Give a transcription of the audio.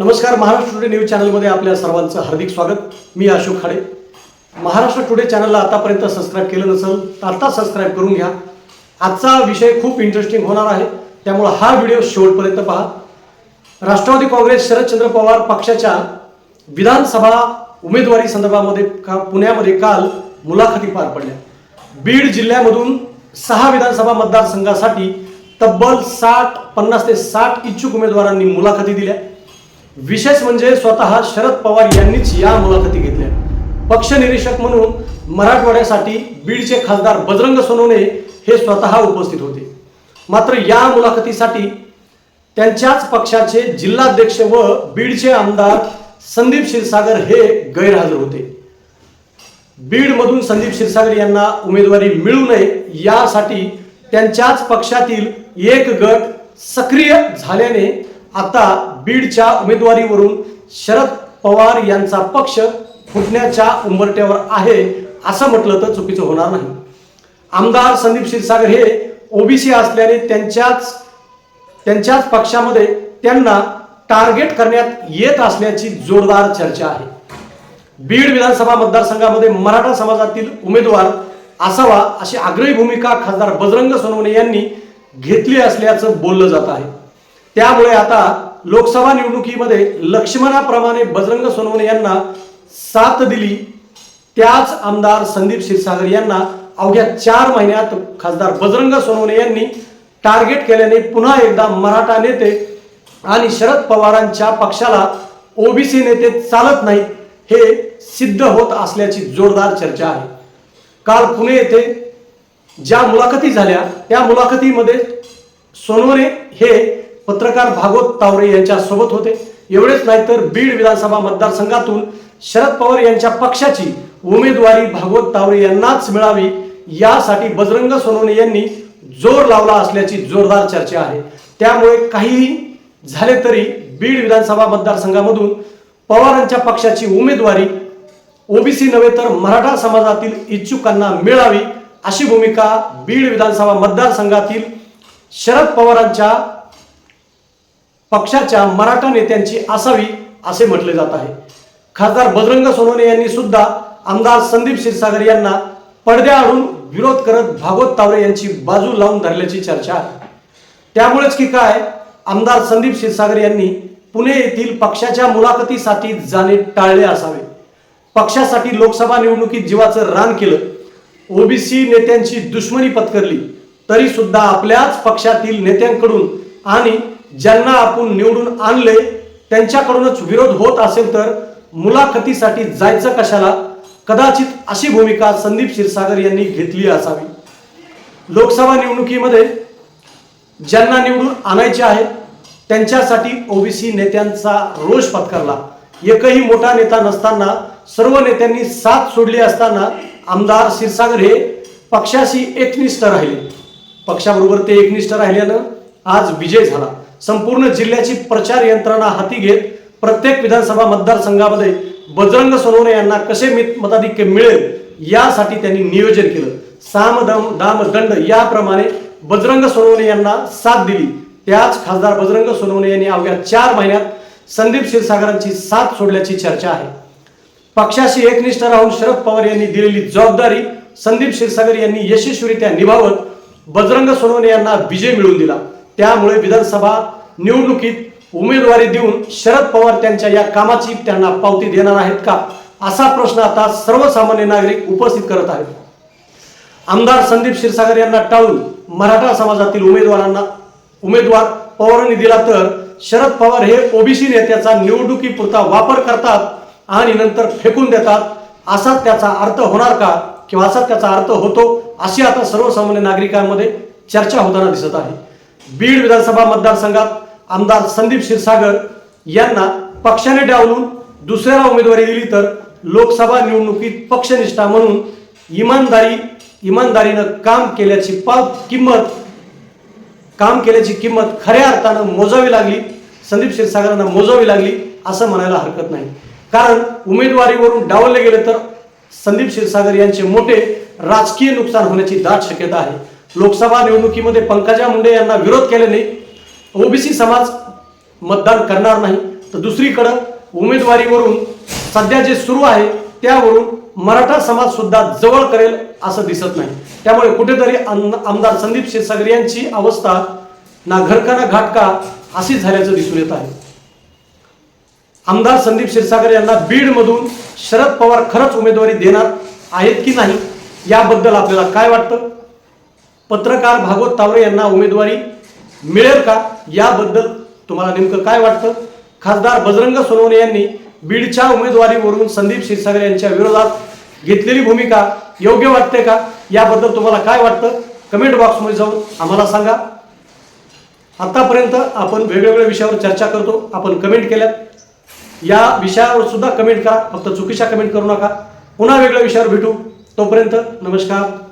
नमस्कार Maharashtra today news चॅनलमध्ये आपल्या सर्वांचं हार्दिक स्वागत. मी अशोक खाडे. महाराष्ट्र टुडे चॅनलला आतापर्यंत सबस्क्राईब केलं नसेल तर आता सबस्क्राईब करून घ्या. आजचा विषय खूप इंटरेस्टिंग होणार आहे. त्यामुळं हा व्हिडिओ शेवटपर्यंत पहा. राष्ट्रवादी काँग्रेस शरदचंद्र पवार पक्षाच्या विधानसभा उमेदवारी संदर्भामध्ये का पुण्यामध्ये काल मुलाखती पार पडल्या. बीड जिल्ह्यामधून सहा विधानसभा मतदारसंघासाठी तब्बल साठ पन्नास ते साठ इच्छुक उमेदवारांनी मुलाखती दिल्या. विशेष म्हणजे स्वतः शरद पवार यांनीच या मुलाखती घेतल्या. पक्ष निरीक्षक म्हणून मराठवाड्यासाठी बीडचे खासदार बजरंग सोनवणे हे स्वतः उपस्थित होते. मात्र या मुलाखतीसाठी त्यांच्याच पक्षाचे जिल्हाध्यक्ष व बीडचे आमदार संदीप क्षीरसागर हे गैरहजर होते. बीडमधून संदीप क्षीरसागर यांना उमेदवारी मिळू नये यासाठी त्यांच्याच पक्षातील एक गट सक्रिय झाल्याने आता बीडच्या उमेदवारीवरून शरद पवार यांचा पक्ष फुटण्याच्या उंबरट्यावर आहे असं म्हटलं तर चुकीचं होणार नाही. आमदार संदीप क्षीरसागर हे ओबीसी असल्याने त्यांच्याच त्यांच्याच पक्षामध्ये त्यांना टार्गेट करण्यात येत असल्याची जोरदार चर्चा आहे. बीड विधानसभा मतदारसंघामध्ये मराठा समाजातील उमेदवार असावा अशी आग्रही भूमिका खासदार बजरंग सोनवणे यांनी घेतली असल्याचं बोललं जात आहे. त्यामुळे आता लोकसभा निवडणुकीमध्ये लक्ष्मणाप्रमाणे बजरंग सोनवणे यांना साथ दिली. त्याच आमदार संदीप क्षीरसागर यांना अवघ्या चार महिन्यात खासदार बजरंग सोनवणे यांनी टार्गेट केल्याने पुन्हा एकदा मराठा नेते आणि शरद पवारांच्या पक्षाला ओबीसी नेते चालत नाही हे सिद्ध होत असल्याची जोरदार चर्चा आहे. काल पुणे येथे ज्या मुलाखती झाल्या त्या मुलाखतीमध्ये सोनवणे हे पत्रकार भागवत तावरे यांच्या सोबत होते. एवढेच नाही तर बीड विधानसभा मतदारसंघातून शरद पवार यांच्या पक्षाची उमेदवारी भागवत तावरे यांनाच मिळावी यासाठी बजरंग सोनवणे यांनी जोर लावला असल्याची जोरदार चर्चा आहे. त्यामुळे काहीही झाले तरी बीड विधानसभा मतदारसंघामधून पवारांच्या पक्षाची उमेदवारी ओबीसी नव्हे तर मराठा समाजातील इच्छुकांना मिळावी अशी भूमिका बीड विधानसभा मतदारसंघातील शरद पवारांच्या पक्षाच्या मराठा नेत्यांची असावी असे म्हटले जात आहे. खासदार बजरंग सोनवणे यांनी सुद्धा आमदार संदीप क्षीरसागर यांना पडद्याआडून विरोध करत भागवत तावरे यांची बाजू लावून धरल्याची चर्चा आहे. त्यामुळेच की काय आमदार संदीप क्षीरसागर यांनी पुणे येथील पक्षाच्या मुलाखतीसाठी जाणे टाळले असावे. पक्षासाठी लोकसभा निवडणुकीत जीवाचं रान केलं. ओबीसी नेत्यांची दुश्मनी पत्करली. तरी सुद्धा आपल्याच पक्षातील नेत्यांकडून आणि ज्यांना आपण निवडून आणले त्यांच्याकडूनच विरोध होत असेल तर मुलाखतीसाठी जायचं कशाला? कदाचित अशी भूमिका संदीप क्षीरसागर यांनी घेतली असावी. लोकसभा निवडणुकीमध्ये ज्यांना निवडून आणायचे आहे त्यांच्यासाठी ओबीसी नेत्यांचा रोष पत्करला. एकही मोठा नेता नसताना सर्व नेत्यांनी साथ सोडली असताना आमदार क्षीरसागर हे पक्षाशी एकनिष्ठ राहिले. पक्षाबरोबर ते एकनिष्ठ राहिल्यानं आज विजय झाला. संपूर्ण जिल्ह्याची प्रचार यंत्रणा हाती घेत प्रत्येक विधानसभा मतदारसंघामध्ये बजरंग सोनवणे यांना कसे मताधिक्य मिळेल यासाठी त्यांनी नियोजन केलं. साम दम दाम दंड याप्रमाणे बजरंग सोनवणे यांना साथ दिली. त्याच खासदार बजरंग सोनवणे यांनी अवघ्या चार महिन्यात संदीप क्षीरसागरांची साथ सोडल्याची चर्चा आहे. पक्षाशी एकनिष्ठ राहून शरद पवार यांनी दिलेली जबाबदारी संदीप क्षीरसागर यांनी यशस्वीरित्या निभावत बजरंग सोनवणे यांना विजय मिळवून दिला. त्यामुळे विधानसभा निवडणुकीत उमेदवारी देऊन शरद पवार त्यांच्या या कामाची त्यांना पावती देणार आहेत का? असा प्रश्न आता सर्वसामान्य नागरिक उपस्थित करत आहेत. आमदार संदीप क्षीरसागर यांना टाळून मराठा समाजातील उमेदवारांना उमेदवार पवारांनी दिला तर शरद पवार हे ओबीसी नेत्याचा निवडणुकीपुरता वापर करतात आणि नंतर फेकून देतात. असा त्याचा अर्थ होणार का किंवा असा त्याचा अर्थ होतो अशी आता सर्वसामान्य नागरिकांमध्ये चर्चा होताना दिसत आहे. बीड विधानसभा मतदारसंघात आमदार संदीप क्षीरसागर यांना पक्षाने डावलून दुसऱ्याला उमेदवारी दिली तर लोकसभा निवडणुकीत पक्षनिष्ठा म्हणून इमानदारी इमानदारीनं काम केल्याची पा किंमत काम केल्याची किंमत खऱ्या अर्थानं मोजावी लागली. संदीप क्षीरसागरांना मोजावी लागली असं म्हणायला हरकत नाही. कारण उमेदवारीवरून डावलले गेले तर संदीप क्षीरसागर यांचे मोठे राजकीय नुकसान होण्याची दाट शक्यता आहे. लोकसभा निवडणुकीमध्ये पंकजा मुंडे यांना विरोध केल्याने ओबीसी समाज मतदान करणार नाही. तर दुसरीकडं उमेदवारीवरून सध्या जे सुरू आहे त्यावरून मराठा समाज सुद्धा जवळ करेल असं दिसत नाही. त्यामुळे कुठेतरी आमदार संदीप क्षीरसागर यांची अवस्था ना घरका ना घाटका अशी झाल्याचं दिसून येत आहे. आमदार संदीप क्षीरसागर यांना बीडमधून शरद पवार खरंच उमेदवारी देणार आहेत की नाही याबद्दल आपल्याला काय वाटतं? पत्रकार भागवत तावरे यांना उमेदवारी मिळेल का? याबद्दल तुम्हाला नेमकं काय वाटतं? खासदार बजरंग सोनवणे यांनी बीडच्या उमेदवारीवरून संदीप क्षीरसागर यांच्या विरोधात घेतलेली भूमिका योग्य वाटते का? याबद्दल तुम्हाला काय वाटतं? कमेंट बॉक्समध्ये जाऊन आम्हाला सांगा. आतापर्यंत आपण वेगवेगळ्या विषयावर चर्चा करतो. आपण कमेंट केल्यात. या विषयावर सुद्धा कमेंट करा. फक्त चुकीच्या कमेंट करू नका. पुन्हा वेगळ्या विषयावर भेटू. तोपर्यंत नमस्कार.